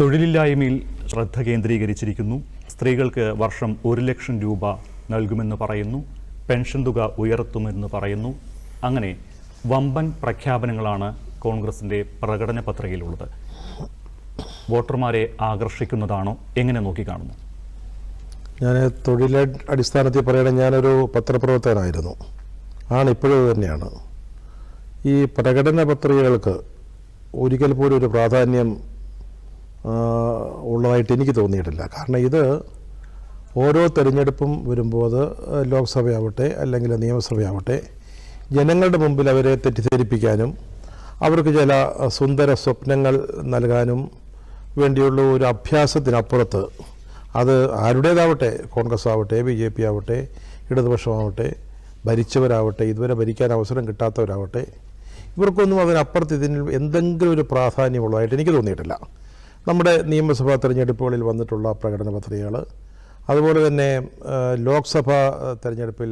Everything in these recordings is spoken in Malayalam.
തൊഴിലില്ലായ്മയിൽ ശ്രദ്ധ കേന്ദ്രീകരിച്ചിരിക്കുന്നു. സ്ത്രീകൾക്ക് വർഷം ഒരു ലക്ഷം രൂപ നൽകുമെന്ന് പറയുന്നു. പെൻഷൻ തുക ഉയർത്തുമെന്ന് പറയുന്നു. അങ്ങനെ വമ്പൻ പ്രഖ്യാപനങ്ങളാണ് കോൺഗ്രസിന്റെ പ്രകടന പത്രികയിലുള്ളത്. വോട്ടർമാരെ ആകർഷിക്കുന്നതാണോ? എങ്ങനെ നോക്കിക്കാണുന്നു ഞാൻ തൊഴിൽ അടിസ്ഥാനത്തിൽ പറയണ ഞാനൊരു പത്രപ്രവർത്തകനായിരുന്നു. ആണ് ഇപ്പോഴും തന്നെയാണ്. ഈ പ്രകടന പത്രികകൾക്ക് ഒരിക്കൽ പോലും ഒരു പ്രാധാന്യം ഉള്ളതായിട്ട് എനിക്ക് തോന്നിയിട്ടില്ല. കാരണം ഇത് ഓരോ തെരഞ്ഞെടുപ്പും വരുമ്പോൾ അത് ലോക്സഭയാവട്ടെ അല്ലെങ്കിൽ നിയമസഭയാവട്ടെ ജനങ്ങളുടെ മുമ്പിൽ അവരെ തെറ്റിദ്ധരിപ്പിക്കാനും അവർക്ക് ചില സുന്ദര സ്വപ്നങ്ങൾ നൽകാനും വേണ്ടിയുള്ള ഒരു അഭ്യാസത്തിനപ്പുറത്ത് അത് ആരുടേതാവട്ടെ കോൺഗ്രസ് ആവട്ടെ ബി ജെ പി ആവട്ടെ ഇടതുപക്ഷമാവട്ടെ ഭരിച്ചവരാവട്ടെ ഇതുവരെ ഭരിക്കാൻ അവസരം കിട്ടാത്തവരാവട്ടെ ഇവർക്കൊന്നും അതിനപ്പുറത്ത് ഇതിന് എന്തെങ്കിലും ഒരു പ്രാധാന്യമുള്ളതായിട്ട് എനിക്ക് തോന്നിയിട്ടില്ല. നമ്മുടെ നിയമസഭാ തെരഞ്ഞെടുപ്പുകളിൽ വന്നിട്ടുള്ള പ്രകടന പത്രികകൾ അതുപോലെ തന്നെ ലോക്സഭാ തെരഞ്ഞെടുപ്പിൽ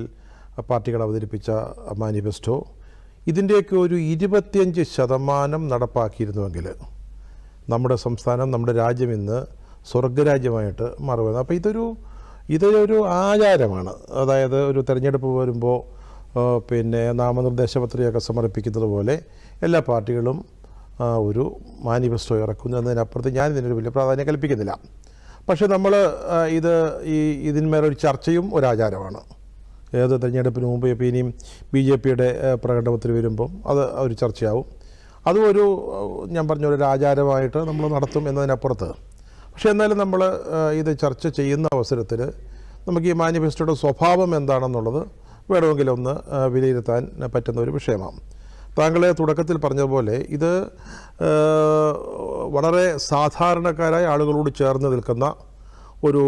പാർട്ടികൾ അവതരിപ്പിച്ച മാനിഫെസ്റ്റോ ഇതിന്റെയൊക്കെ ഒരു ഇരുപത്തിയഞ്ച് ശതമാനം നടപ്പാക്കിയിരുന്നുവെങ്കിൽ നമ്മുടെ സംസ്ഥാനം നമ്മുടെ രാജ്യം ഇന്ന് സ്വർഗരാജ്യമായിട്ട് മാറുകയാണ് അപ്പോൾ ഇതൊരു ഇതൊരു ആചാരമാണ്. അതായത് ഒരു തെരഞ്ഞെടുപ്പ് വരുമ്പോൾ പിന്നെ നാമനിർദ്ദേശ പത്രികയൊക്കെ സമർപ്പിക്കുന്നത് പോലെ എല്ലാ പാർട്ടികളും ഒരു മാനിഫെസ്റ്റോ ഇറക്കുന്നു എന്നതിനപ്പുറത്ത് ഞാൻ ഇതിനൊരു വലിയ പ്രാധാന്യം കൽപ്പിക്കുന്നില്ല. പക്ഷേ നമ്മൾ ഇത് ഈ ഇതിന്മേലൊരു ചർച്ചയും ഒരാചാരമാണ്. ഏത് തെരഞ്ഞെടുപ്പിന് മുമ്പ് ഇപ്പോൾ ഇനിയും ബി ജെ പിയുടെ പ്രകടനത്തിൽ വരുമ്പം അത് ഒരു ചർച്ചയാവും. അതും ഒരു ഞാൻ പറഞ്ഞ ഒരു ആചാരമായിട്ട് നമ്മൾ നടത്തും എന്നതിനപ്പുറത്ത്. പക്ഷേ എന്നാലും നമ്മൾ ഇത് ചർച്ച ചെയ്യുന്ന അവസരത്തിൽ നമുക്ക് ഈ മാനിഫെസ്റ്റോയുടെ സ്വഭാവം എന്താണെന്നുള്ളത് വേണമെങ്കിലൊന്ന് വിലയിരുത്താൻ പറ്റുന്ന ഒരു വിഷയമാണ്. താങ്കൾ തുടക്കത്തിൽ പറഞ്ഞതുപോലെ ഇത് വളരെ സാധാരണക്കാരായ ആളുകളോട് ചേർന്ന് നിൽക്കുന്ന ഒരു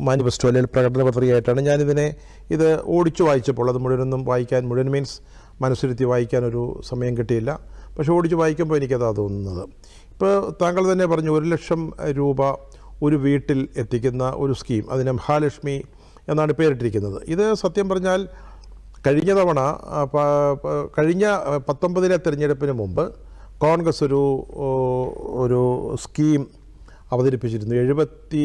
മാനിഫെസ്റ്റോ അല്ലെങ്കിൽ പ്രകടന പത്രികയായിട്ടാണ് ഞാനിതിനെ ഇത് ഓടിച്ചു വായിച്ചപ്പോൾ അത് മുഴുവനൊന്നും വായിക്കാൻ മുഴുവൻ മീൻസ് മനസ്സിരുത്തി വായിക്കാൻ ഒരു സമയം കിട്ടിയില്ല. പക്ഷെ ഓടിച്ചു വായിക്കുമ്പോൾ എനിക്കതാ തോന്നുന്നത്. ഇപ്പോൾ താങ്കൾ തന്നെ പറഞ്ഞു ഒരു ലക്ഷം രൂപ ഒരു വീട്ടിൽ എത്തിക്കുന്ന ഒരു സ്കീം അതിന് മഹാലക്ഷ്മി എന്നാണ് പേരിട്ടിരിക്കുന്നത്. ഇത് സത്യം പറഞ്ഞാൽ കഴിഞ്ഞ തവണ കഴിഞ്ഞ പത്തൊമ്പതിലെ തിരഞ്ഞെടുപ്പിന് മുമ്പ് കോൺഗ്രസ് ഒരു ഒരു സ്കീം അവതരിപ്പിച്ചിരുന്നു. എഴുപത്തി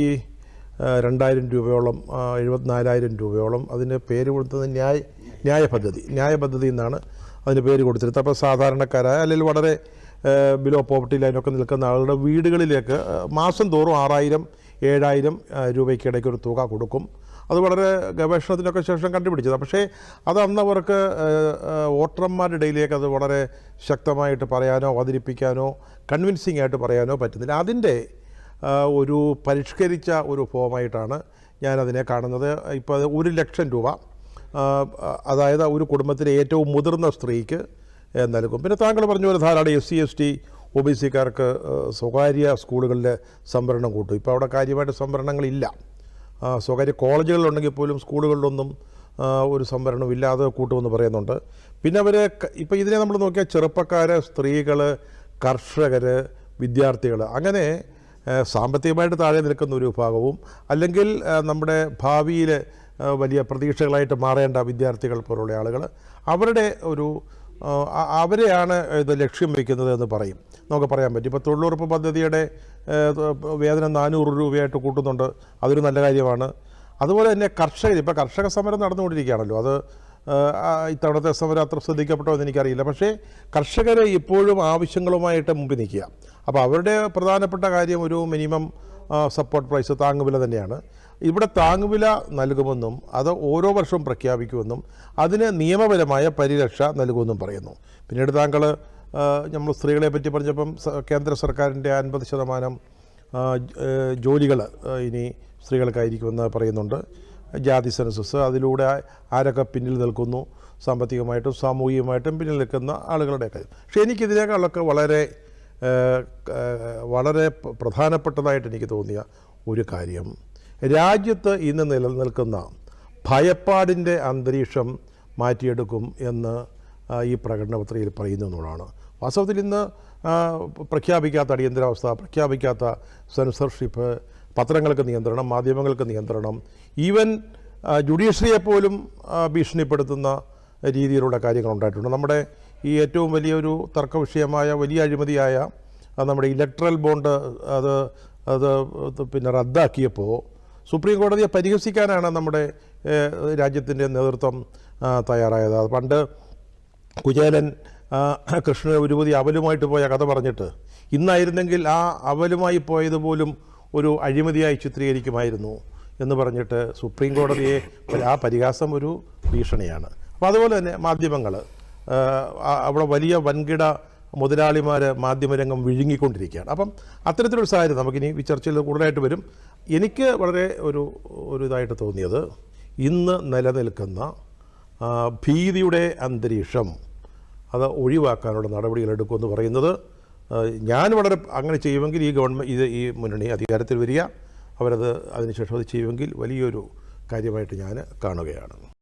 രണ്ടായിരം രൂപയോളം എഴുപത്തിനാലായിരം രൂപയോളം അതിന് പേര് കൊടുത്തത് ന്യായ ന്യായ പദ്ധതി ന്യായ പദ്ധതി എന്നാണ് അതിന് പേര് കൊടുത്തിരുന്നത്. അപ്പോൾ സാധാരണക്കാരായ അല്ലെങ്കിൽ വളരെ ബിലോ പോവർട്ടി ലൈനൊക്കെ നിൽക്കുന്ന ആളുകളുടെ വീടുകളിലേക്ക് മാസം തോറും ആറായിരം ഏഴായിരം രൂപയ്ക്കിടയ്ക്ക് ഒരു തുക കൊടുക്കും. അത് വളരെ ഗവേഷണത്തിനൊക്കെ ശേഷം കണ്ടുപിടിച്ചത്. പക്ഷേ അത് അന്ന് അവർക്ക് ഏഹ്, ഏഹ്, വോട്ടർമാരുടെ ഇടയിലേക്ക് അത് വളരെ ശക്തമായിട്ട് പറയാനോ അവതരിപ്പിക്കാനോ കൺവിൻസിംഗ് ആയിട്ട് പറയാനോ പറ്റുന്നില്ല. അതിന്റെ ഒരു പരിഷ്കരിച്ച ഒരു ഫോമായിട്ടാണ് ഞാനതിനെ കാണുന്നത്. ഇപ്പോൾ ഒരു ലക്ഷം രൂപ അതായത് ഒരു കുടുംബത്തിലെ ഏറ്റവും മുതിർന്ന സ്ത്രീക്ക് നൽകും. പിന്നെ താങ്കൾ പറഞ്ഞ പോലെ ധാരാളം S C S T O B സിക്കാർക്ക് സ്വകാര്യ സ്കൂളുകളിലെ സംവരണം കൂട്ടും. ഇപ്പോൾ അവിടെ കാര്യമായിട്ട് സംവരണങ്ങളില്ല. സ്വകാര്യ കോളേജുകളിലുണ്ടെങ്കിൽ പോലും സ്കൂളുകളിലൊന്നും ഒരു സംവരണം ഇല്ലാതെ കൂട്ടുമെന്ന് പറയുന്നുണ്ട്. പിന്നെ അവർ ഇപ്പോൾ ഇതിനെ നമ്മൾ നോക്കിയാൽ ചെറുപ്പക്കാർ സ്ത്രീകൾ കർഷകർ വിദ്യാർത്ഥികൾ അങ്ങനെ സാമ്പത്തികമായിട്ട് താഴെ നിൽക്കുന്ന ഒരു വിഭാഗവും അല്ലെങ്കിൽ നമ്മുടെ ഭാവിയിൽ വലിയ പ്രതീക്ഷകളായിട്ട് മാറേണ്ട വിദ്യാർത്ഥികൾ പോലുള്ള ആളുകൾ അവരുടെ ഒരു അവരെയാണ് ഇത് ലക്ഷ്യം വയ്ക്കുന്നത് എന്ന് പറയും. നമുക്ക് പറയാൻ പറ്റും. ഇപ്പോൾ തൊഴിലുറപ്പ് പദ്ധതിയുടെ വേതനം നാനൂറ് രൂപയായിട്ട് കൂട്ടുന്നുണ്ട്. അതൊരു നല്ല കാര്യമാണ്. അതുപോലെ തന്നെ കർഷകർ ഇപ്പോൾ കർഷക സമരം നടന്നുകൊണ്ടിരിക്കുകയാണല്ലോ. അത് ഇത്തവണത്തെ സമരം അത്ര ശ്രദ്ധിക്കപ്പെട്ടോ എന്ന് എനിക്കറിയില്ല. പക്ഷേ കർഷകരെ ഇപ്പോഴും ആവശ്യങ്ങളുമായിട്ട് മുമ്പിൽ നിൽക്കുക. അപ്പോൾ അവരുടെ പ്രധാനപ്പെട്ട കാര്യം ഒരു മിനിമം സപ്പോർട്ട് പ്രൈസ് താങ്ങുവില തന്നെയാണ്. ഇവിടെ താങ്ങുവില നൽകുമെന്നും അത് ഓരോ വർഷവും പ്രഖ്യാപിക്കുമെന്നും അതിന് നിയമപരമായ പരിരക്ഷ നൽകുമെന്നും പറയുന്നു. പിന്നീട് താങ്കൾ നമ്മൾ സ്ത്രീകളെ പറ്റി പറഞ്ഞപ്പം കേന്ദ്ര സർക്കാരിന്റെ അൻപത് ശതമാനം ജോലികൾ ഇനി സ്ത്രീകൾക്കായിരിക്കുമെന്ന് പറയുന്നുണ്ട്. ജാതി സെൻസസ് അതിലൂടെ ആരൊക്കെ പിന്നിൽ നിൽക്കുന്നു സാമ്പത്തികമായിട്ടും സാമൂഹികമായിട്ടും പിന്നിൽ നിൽക്കുന്ന ആളുകളുടെയൊക്കെ. പക്ഷേ എനിക്കിതിനേക്കാളൊക്കെ വളരെ വളരെ പ്രധാനപ്പെട്ടതായിട്ട് എനിക്ക് തോന്നിയ ഒരു കാര്യം. രാജ്യത്ത് ഇന്ന് നിലനിൽക്കുന്ന ഭയപ്പാടിന്റെ അന്തരീക്ഷം മാറ്റിയെടുക്കും എന്ന് ഈ പ്രകടന പത്രികയിൽ പറയുന്നു എന്നുള്ളതാണ് വാസ്തവത്തിൽ ഇന്ന് പ്രഖ്യാപിക്കാത്ത അടിയന്തരാവസ്ഥ പ്രഖ്യാപിക്കാത്ത സെൻസർഷിപ്പ് പത്രങ്ങൾക്ക് നിയന്ത്രണം മാധ്യമങ്ങൾക്ക് നിയന്ത്രണം ഈവൻ ജുഡീഷ്യറിയെപ്പോലും ജുഡീഷ്യറിയെ പോലും ഭീഷണിപ്പെടുത്തുന്ന രീതിയിലുള്ള കാര്യങ്ങൾ ഉണ്ടായിട്ടുണ്ട്. നമ്മുടെ ഈ ഏറ്റവും വലിയൊരു തർക്ക വിഷയമായ വലിയ അഴിമതിയായ നമ്മുടെ ഇലക്ട്രൽ ബോണ്ട് അത് അത് പിന്നെ റദ്ദാക്കിയപ്പോൾ സുപ്രീം കോടതിയെ പരിഹസിക്കാനാണ് നമ്മുടെ രാജ്യത്തിന്റെ നേതൃത്വം തയ്യാറായത്. പണ്ട് കുചേലൻ കൃഷ്ണ ഒരുപതി അവലുമായിട്ട് പോയ കഥ പറഞ്ഞിട്ട് ഇന്നായിരുന്നെങ്കിൽ ആ അവലുമായി പോയത് പോലും ഒരു അഴിമതിയായി ചിത്രീകരിക്കുമായിരുന്നു എന്ന് പറഞ്ഞിട്ട് സുപ്രീം കോടതിയെ ആ പരിഹാസം ഒരു ഭീഷണിയാണ്. അപ്പോൾ അതുപോലെ തന്നെ മാധ്യമങ്ങൾ അവിടെ വലിയ വൻകിട മുതലാളിമാർ മാധ്യമരംഗം വിഴുങ്ങിക്കൊണ്ടിരിക്കുകയാണ്. അപ്പം അത്തരത്തിലൊരു സാഹചര്യം നമുക്കിനി ഈ ചർച്ചയിൽ കൂടുതലായിട്ട് വരും. എനിക്ക് വളരെ ഒരു ഒരു ഇതായിട്ട് തോന്നിയത് ഇന്ന് നിലനിൽക്കുന്ന ഭീതിയുടെ അന്തരീക്ഷം അത് ഒഴിവാക്കാനുള്ള നടപടികൾ എടുക്കുമെന്ന് പറയുന്നത് ഞാൻ വളരെ അങ്ങനെ ചെയ്യുമെങ്കിൽ ഈ ഗവൺമെന്റ് ഇത് ഈ മുന്നണി അധികാരത്തിൽ വരിക അവരത് അതിനുശേഷം അത് ചെയ്യുമെങ്കിൽ വലിയൊരു കാര്യമായിട്ട് ഞാൻ കാണുകയാണ്.